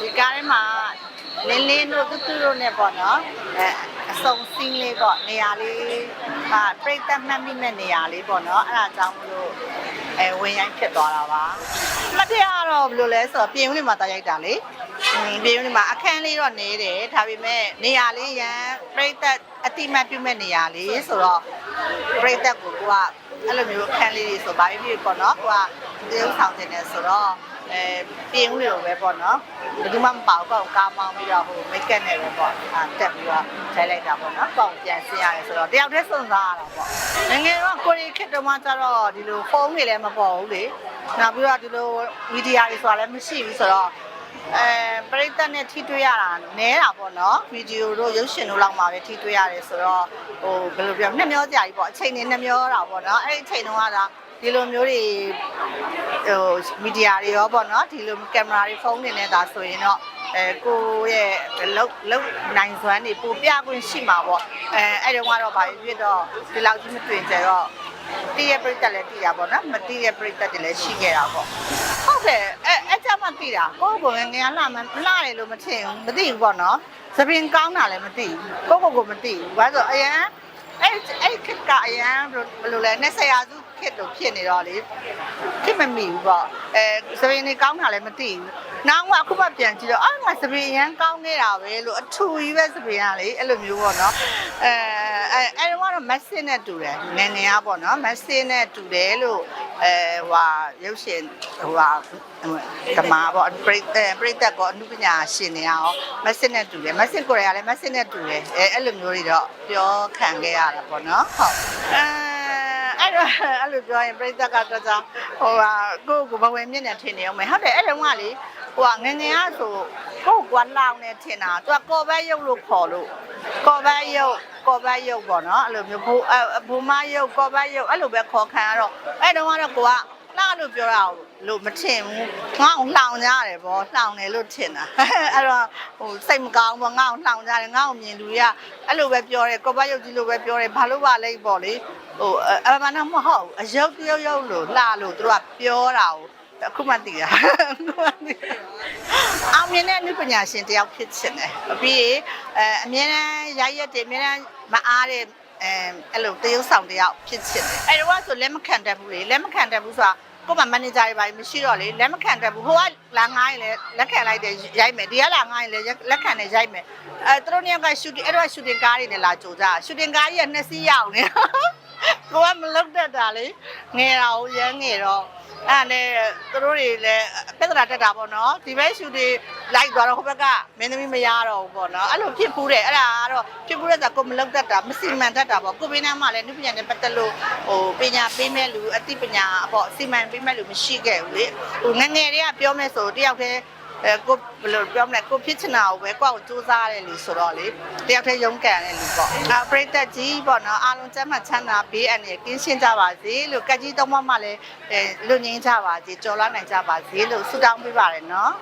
ဒီကားထဲမှာလင်းလင်းတို့တူတူတို့နဲ့ပေါ့နော်အဲအစုံစင်းလေးပေါ့နေရာလေးဟာပြိတ္တမှတ်မိမဲ့နေရာလေးပေါ့နော်အဲ့ဒါကြောင့်မလို့အဲဝင်ရိုင်းဖြစ်သွားတာပါမတရားတော့ဘယ်လိုလဲဆိုတော့ပြင်ဦးလေးမှာတာရိုက်တာလေอืมပြင်ဦးလေးမှာအခန်းလေးတော့နေတယ်ဒါပေမဲ့နေရာလေးရန်ပြိတ္တအတိမတ်ပြုမဲ့နေရာလေးဆိုတော့ပြိတ္တကိုကိုကအဲ့လိုမျိုးအခန်းလေးတွေဆိုဘာဖြစ်ဖြစ်ပေါ့နော်ကိုကတရုပ်ဆောင်တင်တယ်ဆိုတော့ အဲပြင်ဦးလိုပဲပေါ့နော်ဘယ်သူမှမပေါ့ကောက်ကားမောင်းပြီးတော့ဟိုမိတ်ကပ်နဲ့ပဲပေါ့အာတက်ပြီးတော့ထိုင်လိုက်တာပေါ့နော်ပေါင်ပြန်ဆင်းရတယ်ဆိုတော့တယောက်တည်းစွန့်စားရတာပေါ့ငယ်ငယ်တော့ကိုရီခက်တော့မှကျတော့ဒီလိုဖုန်းတွေလည်းမပေါ်ဘူးလေနောက်ပြီးတော့ဒီလိုမီဒီယာတွေဆိုတာလည်းမရှိဘူးဆိုတော့အဲပရိသတ်နဲ့ထိတွေ့ရတာနဲတာပေါ့နော်ဗီဒီယိုတို့ရုပ်ရှင်တို့လောက်မှာပဲထိတွေ့ရတယ်ဆိုတော့ဟိုဘယ်လိုပြောနှစ်မျောကြာကြီးပေါ့အချိန်နဲ့နှစ်မျောတာပေါ့နော်အဲ့ဒီအချိန်တုန်းကဒါ ဒီလိုမျိုးတွေဟိုမီဒီယာတွေရောပေါ့နော်ဒီလိုကင်မရာတွေဖုန်းတွေနဲ့ဒါဆိုရင်တော့အဲကိုရဲ့လုတ်လုတ်နိုင်စွမ်းတွေပိုပြခွင့်ရှိမှာပေါ့အဲအဲ့တုန်းကတော့ဗာဖြစ်တော့ဒီလောက်ကြီးမတွင်ကြတော့တည့်ရပြိတ္တလည်းတည်တာပေါ့နော်မတည့်ရပြိတ္တတွေလည်းရှိခဲ့တာပေါ့ဟုတ်တယ်အဲအဲ့ကြမှာတည်တာကိုယ့်ကိုယ်ငယ်လာမမလာတယ်လို့မထင်ဘူးမသိဘူးပေါ့နော်သပင်ကောင်းတာလည်းမသိဘူးကိုယ့်ကိုယ်ကိုမသိဘူးဘာလို့ဆိုအရန်အဲ့အဲ့ခက်ကအရန်ဘယ်လိုလဲ20ရာစု ခက်လို့ဖြစ်နေတော့လေဖြစ်မမီဘူးပေါ့အဲစပင်းနေကောင်းတာလည်းမသိဘူးနောက်မှအခုမှပြန်ကြည့်တော့အာငါစပင်းရမ်းကောင်းနေတာပဲလို့အထူကြီးပဲစပင်းကလေအဲ့လိုမျိုးပေါ့နော်အဲအဲအဲ့တော့ကတော့မက်ဆစ်နဲ့တူတယ်ငယ်ငယ်ကပေါ့နော်မက်ဆစ်နဲ့တူတယ်လို့အဲဟွာရုပ်ရှင်ဟွာဓမ္မပေါ့ပရိသတ်ပရိသတ်ကအမှုပညာရှင်တွေရောမက်ဆစ်နဲ့တူတယ်မက်ဆစ်ကိုရီးယားလည်းမက်ဆစ်နဲ့တူတယ်အဲအဲ့လိုမျိုးတွေတော့ပြောခံခဲ့ရတာပေါ့နော်ဟုတ်အဲ အဲ့တော့အဲ့လိုပြောရင်ပြိဿကတော့ကြာဟိုဟာကိုယ့်ကိုဘဝင်မြင့်နေထင်နေအောင်မယ်ဟုတ်တယ်အဲ့တုန်းကလေဟိုဟာငယ်ငယ်ကဆိုကိုယ့်ကွာလောင်နေထင်တာသူကကော်ဘဲရုပ်လို့ခေါ်လို့ကော်ဘဲရုပ်ကော်ဘဲရုပ်ပေါ့နော်အဲ့လိုမျိုးဘူဘူမရုပ်ကော်ဘဲရုပ်အဲ့လိုပဲခေါ်ခံရတော့အဲ့တုန်းကတော့ကိုက လာလို့ပြောတာလို့မထင်ဘူးငါ့ကိုလှောင်ကြရတယ်ဗောလှောင်တယ်လို့ထင်တာအဲ့တော့ဟိုစိတ်မကောင်းဘောငါ့ကိုလှောင်ကြတယ်ငါ့ကိုမြင်လူတွေကအဲ့လိုပဲပြောတယ်ကော်ဘဲရုပ်ကြီးလိုပဲပြောတယ်ဘာလို့ပါလဲပေါ့လေဟိုအမနာမဟုတ်ဘူးအယုတ်တရုတ်ရုတ်လို့လှလို့သူတို့ကပြောတာကိုအခုမှသိတာအခုမှသိတာအောင်မြင်တဲ့အနုပညာရှင်တယောက်ဖြစ်ချင်တယ်ပြီးရင်အဲအမြဲတမ်းရိုက်ရက်တယ်အမြဲတမ်းမအားတဲ့ အဲအဲ့လိုတရုတ်ဆောင်တယောက်ဖြစ်ချင်တယ်အဲ့တော့ဆိုလက်မခံတတ်ဘူးလေလက်မခံတတ်ဘူးဆိုတာကိုယ်မှမန်နေဂျာတွေပါမရှိတော့လေလက်မခံတတ်ဘူးဟိုကလာငားရင်လည်းလက်ခံလိုက်တယ်ရိုက်မယ်ဒီကလာငားရင်လည်းလက်ခံတယ်ရိုက်မယ်အဲသူတို့နှစ်ယောက်ကရှူတင်အဲ့တော့ရှူတင်ကားတွေနဲ့လာကြိုကြရှူတင်ကားကြီးကနှစ်စီးရောက်နေတာကိုကမလောက်တတ်တာလေငယ်တာကိုရမ်းငယ်တော့အဲ့ဒါနဲ့သူတို့တွေလည်းပြဿနာတက်တာပေါ့နော်ဒီဘက်ရှူတွေ လိုက်သွားတော့ဟိုဘက်ကမင်းသမီးမရတော့ဘူးပေါ့နော်အဲ့လိုဖြစ်ဖူးတယ်အဲ့ဒါကတော့ဖြစ်ဖူးတဲ့ဆိုကိုမလောက်တတ်တာမစီမံတတ်တာပေါ့ကိုပင်းနားမှာလည်းနုပညာနဲ့ပတ်သက်လို့ဟိုပညာပေးမဲ့လူအသိပညာပေါ့စီမံပေးမဲ့လူမရှိခဲ့ဘူးလေဟိုငယ်ငယ်တွေကပြောမဲ့ဆိုတယောက်တည်းအဲကိုဘယ်လိုပြောမလဲကိုဖြစ်ချင်တာကိုပဲကိုယ့်ကိုစူးစမ်းရတယ်လူဆိုတော့လေတယောက်တည်းရုန်းကန်တဲ့လူပေါ့အာပရိသတ်ကြီးပေါ့နော်အားလုံးကျမ်းမှချမ်းသာဘေးအန္တရာယ်ကင်းရှင်းကြပါစေလို့ကက်ကြီးသုံးမမလည်းအဲလွတ်ငင်းကြပါစေကြော်လာနိုင်ကြပါစေလို့ဆုတောင်းပေးပါတယ်နော်